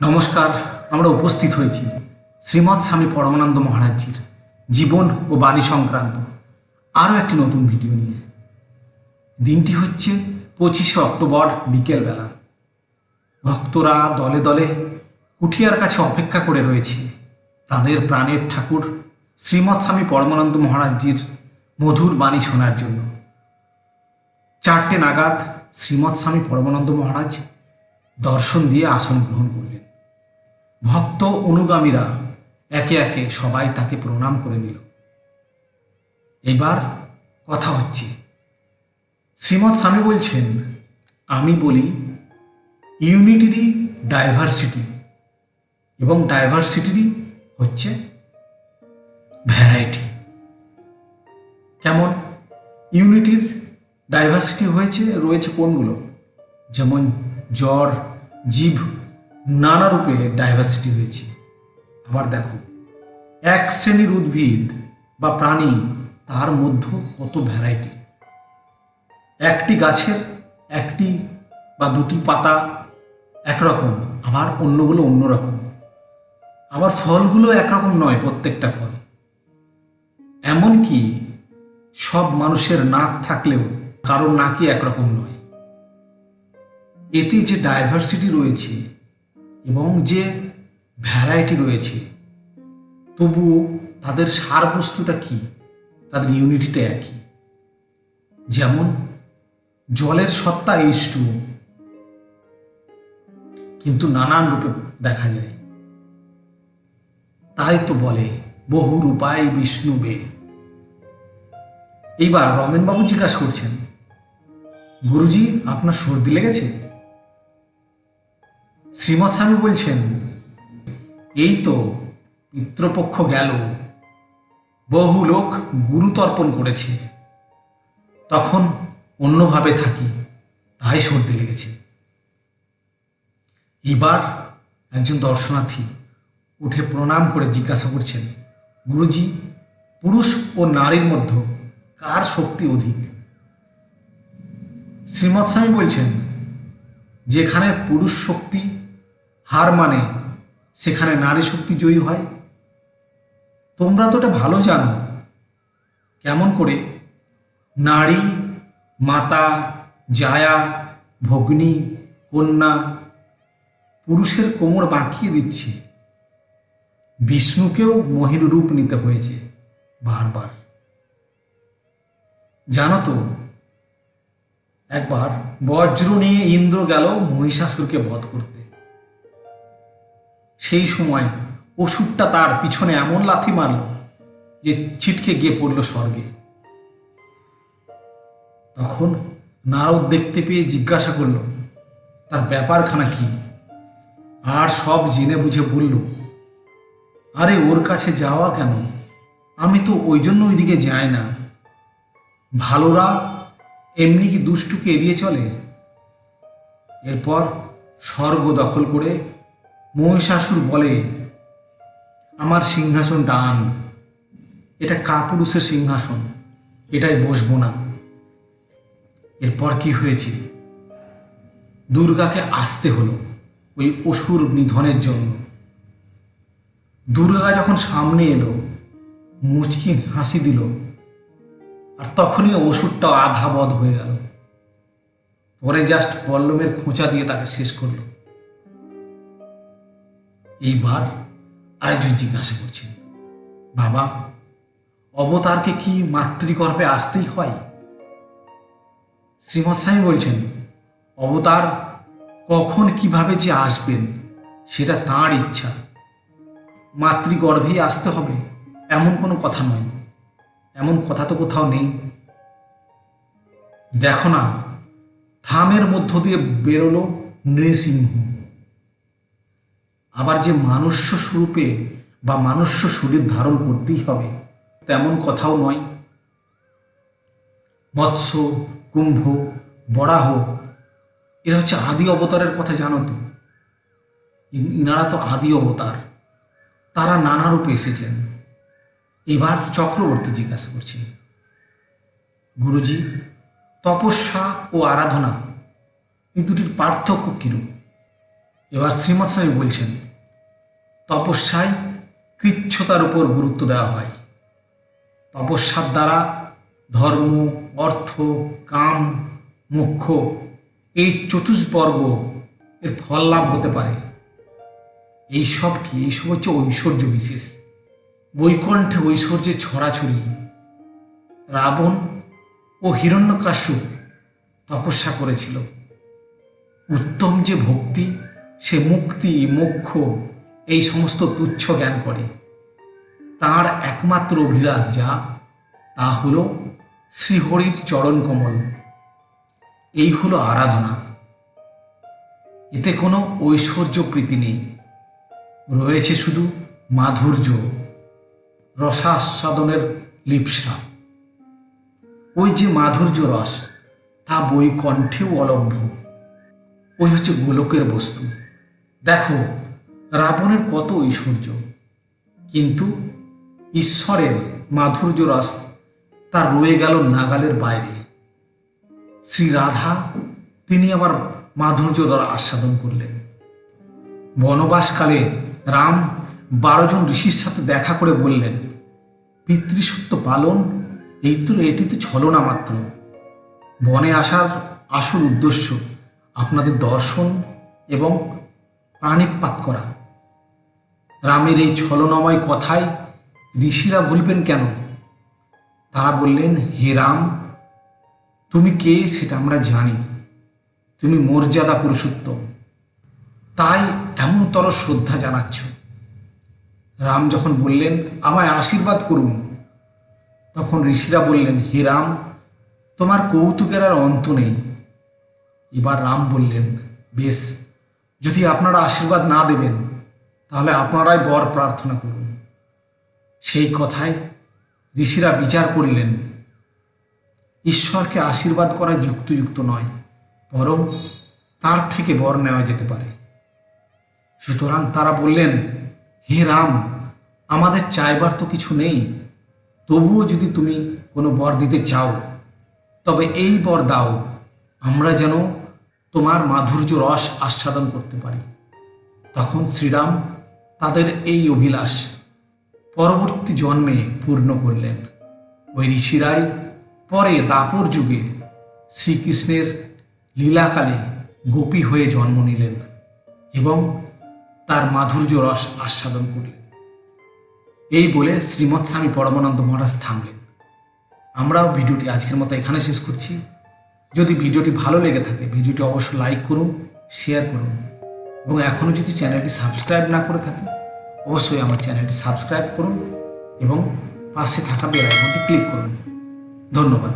নমস্কার, আমরা উপস্থিত হয়েছি শ্রীমৎ স্বামী পরমানন্দ মহারাজজির জীবন ও বাণী সংক্রান্ত আরও একটি নতুন ভিডিও নিয়ে। দিনটি হচ্ছে পঁচিশে অক্টোবর বিকেলবেলা। ভক্তরা দলে দলে কুঠিয়ার কাছে অপেক্ষা করে রয়েছে। তাদের প্রাণের ঠাকুর শ্রীমৎ স্বামী পরমানন্দ মহারাজজির মধুর বাণী শোনার জন্য। চারটে নাগাদ শ্রীমৎ স্বামী পরমানন্দ মহারাজ দর্শন দিয়ে আসন গ্রহণ করলেন। ভক্ত অনুগামীরা একে একে সবাই তাকে প্রণাম করে নিল। এবার কথা হচ্ছে, শ্রীমৎ স্বামী বলছেন, আমি বলি, ইউনিটিরই ডাইভার্সিটি এবং ডাইভার্সিটিরই হচ্ছে ভ্যারাইটি। কেমন? ইউনিটির ডাইভার্সিটি হয়েছে, রয়েছে কোনগুলো? যেমন জ্বর, জীব নানা রূপে ডাইভার্সিটি রয়েছে আবার দেখো, এক শ্রেণির উদ্ভিদ বা প্রাণী তার মধ্যে কত ভ্যারাইটি একটি গাছের একটি বা দুটি পাতা একরকম, আবার অন্যগুলো অন্যরকম। আবার ফলগুলো একরকম নয়, প্রত্যেকটা ফল। এমনকি সব মানুষের নাক থাকলেও কারোর নাকই একরকম নয়। এতে যে ডাইভার্সিটি রয়েছে এবং যে ভ্যারাইটি রয়েছে, তবুও তাদের সার বস্তুটা কি? তাদের ইউনিটিটা একই। যেমন, জলের সত্তা এইচ টু কিন্তু নানান রূপে দেখা যায়। তাই তো বলে, বহু রূপায় বিষ্ণু বে। এইবার রমেনবাবু জিজ্ঞাসা করছেন, গুরুজি, আপনার সর্দি লেগেছে? শ্রীমৎ স্বামী বলছেন, এই তো পিতৃপক্ষ গেল। বহু লোক গুরু তর্পণ করেছে। তখন অন্যভাবে থাকি, তাই সর্দি লেগেছে। এবার একজন দর্শনার্থী উঠে প্রণাম করে জিজ্ঞাসা করছেন, গুরুজি, পুরুষ ও নারীর মধ্যে কার শক্তি অধিক? শ্রীমৎ স্বামী বলছেন, যেখানে পুরুষ শক্তি হার মানে সেখানে নারী শক্তি জয়ী হয়। তোমরা তো এটা ভালো জানো। কেমন করে? নারী, মাতা, জায়া, ভগ্নী, কন্যা, পুরুষের কোমর বাঁকিয়ে দিচ্ছে। বিষ্ণুকেও মহির রূপ নিতে হয়েছে বারবার। জানো তো, একবার বজ্র নিয়ে ইন্দ্র গেল মহিষাসুরকে বধ করতে। সেই সময় অসুরটা তার পিছনে এমন লাথি মারল যে ছিটকে গিয়ে পড়ল স্বর্গে। তখন নারদ দেখতে পেয়ে জিজ্ঞাসা করল, তার ব্যাপারখানা কি? আর সব জেনে বুঝে বলল, আরে ওর কাছে যাওয়া কেন? আমি তো ওই জন্য ওইদিকে যাই না। ভালোরা এমনি কি দুষ্টুকে এড়িয়ে চলে? এরপর স্বর্গ দখল করে মহিষাসুর বলে, আমার সিংহাসন ডান। এটা কাপুরুষের সিংহাসন, এটাই বসবো না। এরপর কি হয়েছে? দুর্গাকে আসতে হলো ওই অসুর নিধনের জন্য। দুর্গা যখন সামনে এলো, মুচকি হাসি দিল, আর তখনই অসুরটা আধা বধ হয়ে গেল। পরে জাস্ট পল্লমের খোঁচা দিয়ে তাকে শেষ করল। এইবার আরেকজন জিজ্ঞাসা করছেন, বাবা, অবতারকে কি মাতৃগর্ভে আসতেই হয়? শ্রীমৎ স্বামী বলছেন, অবতার কখন কীভাবে যে আসবেন, সেটা তাঁর ইচ্ছা। মাতৃগর্ভেই আসতে হবে, এমন কোনো কথা নয়। এমন কথা তো কোথাও নেই। দেখো না, থামের মধ্য দিয়ে বেরোলো নৃসিংহ। আবার যে মানুষ্য স্বরূপে বা মানুষ্য শরীর ধারণ করতেই হবে, তেমন কথাও নয়। মৎস্য কুম্ভ, বরাহ, এরা হচ্ছে আদি অবতারের কথা জানো তো? ইনারা তো আদি অবতার। তারা নানা রূপে এসেছেন। এবার চক্রবর্তী জিজ্ঞাসা করছি, গুরুজি, তপস্যা ও আরাধনা এই দুটির পার্থক্য কিরূপ? এবার শ্রীমৎ স্বামী বলছেন, তপস্যায় কৃচ্ছতার উপর গুরুত্ব দেওয়া হয়। তপস্যার দ্বারা ধর্ম, অর্থ, কাম, মোক্ষ, এই চতুষ্বর্গ এর ফল লাভ হতে পারে। এইসব কি? এইসব হচ্ছে ঐশ্বর্য বিশেষ। বৈকণ্ঠে ঐশ্বর্যের ছড়াছড়ি। রাবণ ও হিরণ্যকাশ্যপ তপস্যা করেছিল। উত্তম যে ভক্তি সে মুক্তি, মোক্ষ, এই সমস্ত তুচ্ছ জ্ঞান করে। তার একমাত্র অভিলাষ যা, তা হল শ্রীহরির চরণ কমল। এই হলো আরাধনা। এতে কোনো ঐশ্বর্য প্রীতি নেই। রয়েছে শুধু মাধুর্য, রসাস্বাদনের লিপসা। ওই যে মাধুর্য রস, তা বৈকণ্ঠেও অলভ্য। ওই হচ্ছে গোলকের বস্তু। দেখো, রাবণের কত ঐশ্বর্য, কিন্তু ঈশ্বরের মাধুর্য রস তার রয়ে গেল নাগালের বাইরে। শ্রী রাধা, তিনি আবার মাধুর্য দ্বারা আস্বাদন করলেন। বনবাসকালে রাম বারো জন ঋষির সাথে দেখা করে বললেন পিতৃসত্য পালন, এই তো এটি তো ছলনা মাত্র। বনে আসার আসল উদ্দেশ্য আপনাদের দর্শন এবং প্রাণিপাত করা। রামের এই ছলনাময় কথায় ঋষিরা ভুলবেন কেন? তারা বললেন, হে রাম, তুমি কে সেটা আমরা জানি। তুমি মর্যাদা পুরুষোত্তম। তাই এমনতর শ্রদ্ধা জানাচ্ছ। রাম যখন বললেন, আমায় আশীর্বাদ করুন। তখন ঋষিরা বললেন, হে রাম, তোমার কৌতুকের আর অন্ত নেই। এবার রাম বললেন, বেশ যদি আপনারা আশীর্বাদ না দেবেন, তাহলে আপনারাই বর প্রার্থনা করুন। সেই কথায় ঋষিরা বিচার করিলেন। ঈশ্বরকে আশীর্বাদ করা যুক্তিযুক্ত নয়, বরং তার থেকে বর নেওয়া যেতে পারে। সুতরাং তারা বললেন, হে রাম, আমাদের চাইবার তো কিছু নেই। তবুও যদি তুমি কোনো বর দিতে চাও, তবে এই বর দাও। আমরা যেন তোমার মাধুর্য রস আস্বাদন করতে পারি। তখন শ্রীরাম তাদের এই অভিলাষ পরবর্তী জন্মে পূর্ণ করলেন। ওই ঋষিরাই পরে দাপর যুগে শ্রীকৃষ্ণের লীলাকালে গোপী হয়ে জন্ম নিলেন এবং তার মাধুর্য রস আস্বাদন করলেন। এই বলে শ্রীমৎ স্বামী পরমানন্দ মহারাজ থামলেন। আমরাও ভিডিওটি আজকের মতো এখানে শেষ করছি। যদি ভিডিওটি ভালো লেগে থাকে, ভিডিওটি অবশ্যই লাইক করুন শেয়ার করুন। এবং এখনও যদি চ্যানেলটি সাবস্ক্রাইব না করে থাকেন, অবশ্যই আমার চ্যানেলটি সাবস্ক্রাইব করুন এবং পাশে থাকা বেল ক্লিক করুন। ধন্যবাদ।